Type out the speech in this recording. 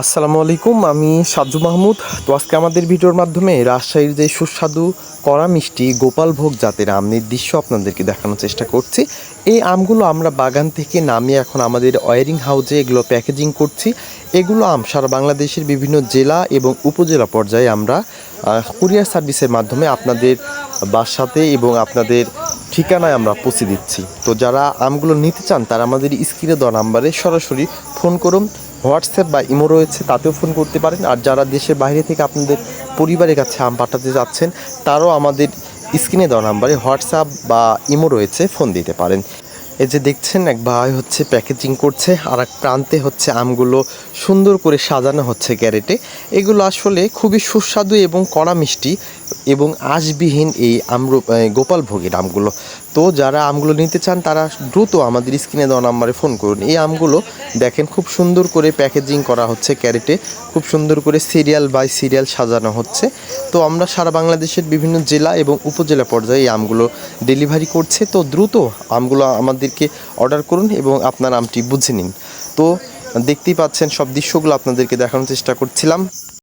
আসসালামু আলাইকুম, আমি সাজু মাহমুদ। তো আজকে আমাদের ভিডিওর মাধ্যমে রাজশাহীর যে সুস্বাদু কড়া মিষ্টি গোপালভোগ জাতের আমের দৃশ্য আপনাদেরকে দেখানোর চেষ্টা করছি। এই আমগুলো আমরা বাগান থেকে নামিয়ে এখন আমাদের ওয়ারিং হাউজে এগুলো প্যাকেজিং করছি। এগুলো আম সারা বাংলাদেশের বিভিন্ন জেলা এবং উপজেলা পর্যায়ে আমরা কুরিয়ার সার্ভিসের মাধ্যমে আপনাদের বাসাতে এবং আপনাদের ঠিকানায় আমরা পৌঁছে দিচ্ছি। তো যারা আমগুলো নিতে চান তারা আমাদের স্ক্রিনে দেওয়া নাম্বারে সরাসরি ফোন করুন। হোয়াটসঅ্যাপ বা ইমো রয়েছে, তাতেও ফোন করতে পারেন। আর যারা দেশের বাইরে থেকে আপনাদের পরিবারের কাছে আম পাঠাতে যাচ্ছেন, তারাও আমাদের স্ক্রিনে দেওয়া নাম্বারে হোয়াটসঅ্যাপ বা ইমো রয়েছে, ফোন দিতে পারেন। এই যে দেখছেন, এক ভাই হচ্ছে প্যাকেজিং করছে আর এক প্রান্তে হচ্ছে আমগুলো সুন্দর করে সাজানো হচ্ছে ক্যারেটে এগুলো আসলে খুবই সুস্বাদু এবং কড়া মিষ্টি এবং আঁশবিহীন এই আম্র গোপাল ভোগের আমগুলো। তো যারা আমগুলো নিতে চান, তারা দ্রুত আমাদের স্ক্রিনে দেওয়া নাম্বারে ফোন করুন। এই আমগুলো দেখেন, খুব সুন্দর করে প্যাকেজিং করা হচ্ছে ক্যারেটে খুব সুন্দর করে সিরিয়াল বাই সিরিয়াল সাজানো হচ্ছে। তো আমরা সারা বাংলাদেশের বিভিন্ন জেলা এবং উপজেলা পর্যায়ে এই আমগুলো ডেলিভারি করছে। তো দ্রুত আমগুলো আমাদেরকে অর্ডার করুন এবং আপনার আমটি বুঝে নিন। তো দেখতেই পাচ্ছেন সব দৃশ্যগুলো আপনাদেরকে দেখানোর চেষ্টা করছিলাম।